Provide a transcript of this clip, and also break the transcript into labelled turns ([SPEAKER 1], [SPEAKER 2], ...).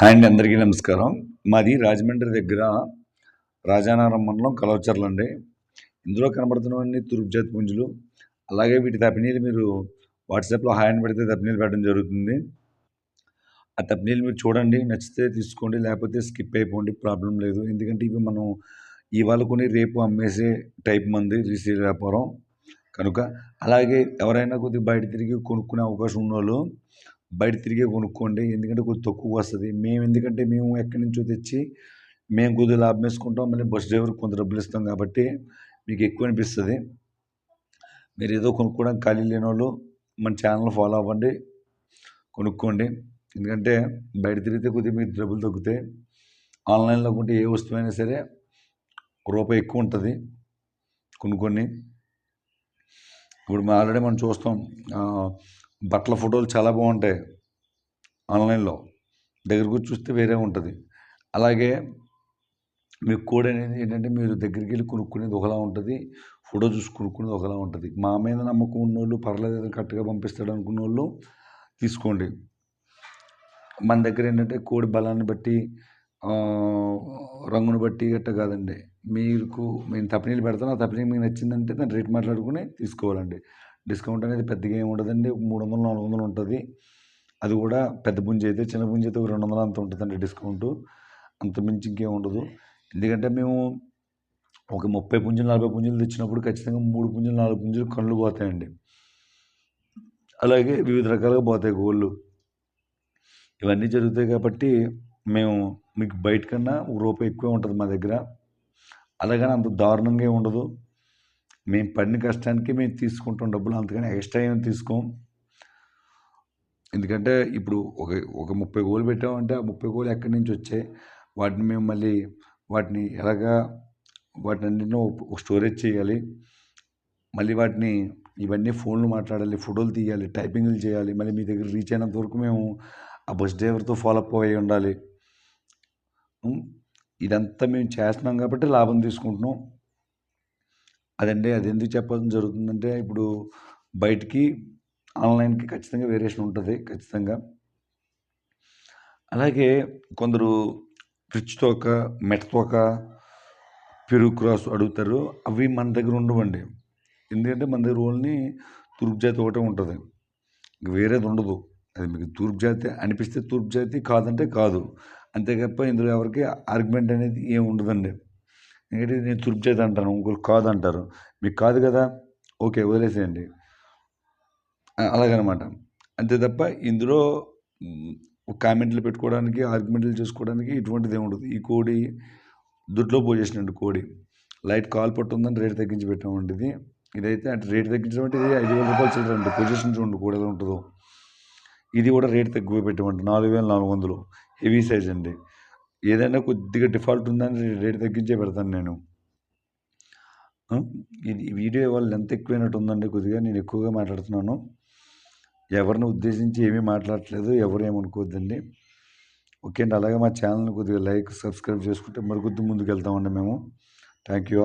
[SPEAKER 1] Hi అందరికీ నమస్కారం. మాది రాజమండ్రి దగ్గర రాజానగరం మండలం కలవచర్లు అండి ఇందులో కనబడుతున్నవన్నీ తూర్పు జాతి పుంజులు. అలాగే వీటి తప్పినీళ్ళు మీరు వాట్సాప్లో హాయ్ పెడితే తప్పినీళ్ళు పెట్టడం జరుగుతుంది. ఆ తప్పినీళ్ళు మీరు చూడండి నచ్చితే తీసుకోండి లేకపోతే స్కిప్ అయిపోండి ప్రాబ్లం లేదు. ఎందుకంటే ఇవి మనం ఇవాళ కొని రేపు అమ్మేసే టైప్ మంది రీసేల్ వ్యాపారం. కనుక అలాగే ఎవరైనా కొద్దిగా బయట తిరిగి కొనుక్కునే అవకాశం ఉన్నోళ్ళు బయట తిరిగే కొనుక్కోండి ఎందుకంటే కొద్దిగా తక్కువ వస్తుంది. మేము ఎందుకంటే మేము ఎక్కడి నుంచో తెచ్చి మేము కొద్దిగా లాభం వేసుకుంటాం మళ్ళీ బస్ డ్రైవర్కి కొంత డబ్బులు ఇస్తాం కాబట్టి మీకు ఎక్కువ అనిపిస్తుంది. మీరు ఏదో కొనుక్కోవడానికి ఖాళీ లేని వాళ్ళు మన ఛానల్ ఫాలో అవ్వండి కొనుక్కోండి. ఎందుకంటే బయట తిరిగితే కొద్దిగా మీకు డబ్బులు తగ్గుతాయి ఆన్లైన్లో కొంటే ఏ వస్తువైనా సరే రూపాయి ఎక్కువ ఉంటుంది కొనుక్కొని. ఇప్పుడు మేము ఆల్రెడీ మనం చూస్తాం బట్టల ఫోటోలు చాలా బాగుంటాయి ఆన్లైన్లో. దగ్గరకు వచ్చి చూస్తే వేరే ఉంటుంది. అలాగే మీకు కోడ్ అనేది ఏంటంటే మీరు దగ్గరికి వెళ్ళి కొనుక్కునేది ఒకలా ఉంటుంది ఫోటో చూసి కొనుక్కునేది ఒకలా ఉంటుంది. మా మీద నమ్మకం ఉన్నోళ్ళు పర్లేదు కరెక్ట్గా పంపిస్తాడు అనుకున్న వాళ్ళు తీసుకోండి. మన దగ్గర ఏంటంటే కోడి బలాన్ని బట్టి రంగును బట్టి గట్ట కాదండి. మీకు మేము తప్పనీళ్ళు పెడతాను ఆ తప్పనీ మీకు నచ్చిందంటే దాని రేట్ మాట్లాడుకుని తీసుకోవాలండి. డిస్కౌంట్ అనేది పెద్దగా ఏమి ఉండదండి. మూడు వందలు నాలుగు వందలు ఉంటుంది. అది కూడా పెద్ద పుంజ అయితే చిన్న పుంజ అయితే రెండు వందలు అంత ఉంటుందండి డిస్కౌంట్. అంత మించి ఇంకేం ఉండదు. ఎందుకంటే మేము ఒక ముప్పై పుంజులు నలభై పుంజులు తెచ్చినప్పుడు ఖచ్చితంగా మూడు పుంజులు నాలుగు పుంజులు కళ్ళు పోతాయండి. అలాగే వివిధ రకాలుగా పోతాయి గోళ్ళు. ఇవన్నీ జరుగుతాయి కాబట్టి మేము మీకు బయట కన్నా రూపాయి ఎక్కువే ఉంటుంది మా దగ్గర. అలాగని అంత దారుణంగా ఉండదు. మేము పడిన కష్టానికి మేము తీసుకుంటాం డబ్బులు అంతకని ఎక్స్ట్రా ఏమి తీసుకోం. ఎందుకంటే ఇప్పుడు ఒక ఒక ముప్పై గోలు పెట్టామంటే ఆ ముప్పై గోలు ఎక్కడి నుంచి వచ్చాయి? వాటిని మేము మళ్ళీ వాటిని ఎలాగా వాటిని అన్నింటినీ ఒక స్టోరేజ్ చేయాలి. మళ్ళీ వాటిని ఇవన్నీ ఫోన్లు మాట్లాడాలి ఫోటోలు తీయాలి టైపింగ్లు చేయాలి. మళ్ళీ మీ దగ్గర రీచ్ అయినంత వరకు మేము ఆ బస్ డ్రైవర్తో ఫాలోఅప్ అయ్యి అయి ఉండాలి. ఇదంతా మేము చేస్తున్నాం కాబట్టి లాభం తీసుకుంటున్నాం. అదండి. అది ఎందుకు చెప్పడం జరుగుతుందంటే ఇప్పుడు బయటికి ఆన్లైన్కి ఖచ్చితంగా వేరియేషన్ ఉంటుంది ఖచ్చితంగా. అలాగే కొందరు ఫ్రిడ్జ్ తోక మెట తోక పెరుగు క్రాస్ అడుగుతారు. అవి మన దగ్గర ఉండవండి. ఎందుకంటే మన దగ్గర ఓన్లీ తూర్పు జాతి ఒకటే ఉంటుంది. ఇంక వేరేది ఉండదు. అది మీకు తూర్పు జాతి అనిపిస్తే తూర్పు జాతి కాదంటే కాదు. అంతే తప్ప ఇందులో ఎవరికి ఆర్గ్యుమెంట్ అనేది ఏమి ఉండదండి. ఎందుకంటే నేను తృప్తి చేత అంటాను. ఇంకోళ్ళు కాదు అంటారు మీకు కాదు కదా? ఓకే వదిలేసేయండి. అలాగనమాట. అంతే తప్ప ఇందులో కామెంట్లు పెట్టుకోవడానికి ఆర్గ్యుమెంట్లు చేసుకోవడానికి ఇటువంటిది ఉండదు ఈ కోడి దుడ్లో పోసేసినట్టు కోడి. లైట్ కాల్ పట్టు ఉందని రేట్ తగ్గించి పెట్టామండి ఇది. ఇదైతే అంటే రేట్ తగ్గించడం అంటే ఇది ఐదు వేల రూపాయలు చిల్లరండి పొజిషన్ చూడండి కోడి ఎలా ఉంటుందో. ఇది కూడా రేట్ తగ్గిపోయి పెట్టామండి. నాలుగు వేల నాలుగు వందలు. హెవీ సైజ్ అండి. ఏదైనా కొద్దిగా డిఫాల్ట్ ఉందని రేట్ తగ్గించే పెడతాను నేను. ఇది ఈ వీడియో వాళ్ళు ఎంత ఎక్కువైనట్టు ఉందండి కొద్దిగా నేను ఎక్కువగా మాట్లాడుతున్నాను. ఎవరిని ఉద్దేశించి ఏమీ మాట్లాడట్లేదు ఎవరు ఏమనుకోవద్దండి. ఓకే అండి అలాగే మా ఛానల్ని కొద్దిగా లైక్ సబ్స్క్రైబ్ చేసుకుంటే మరికొద్ది ముందుకు వెళ్తామండి మేము. Thank you all.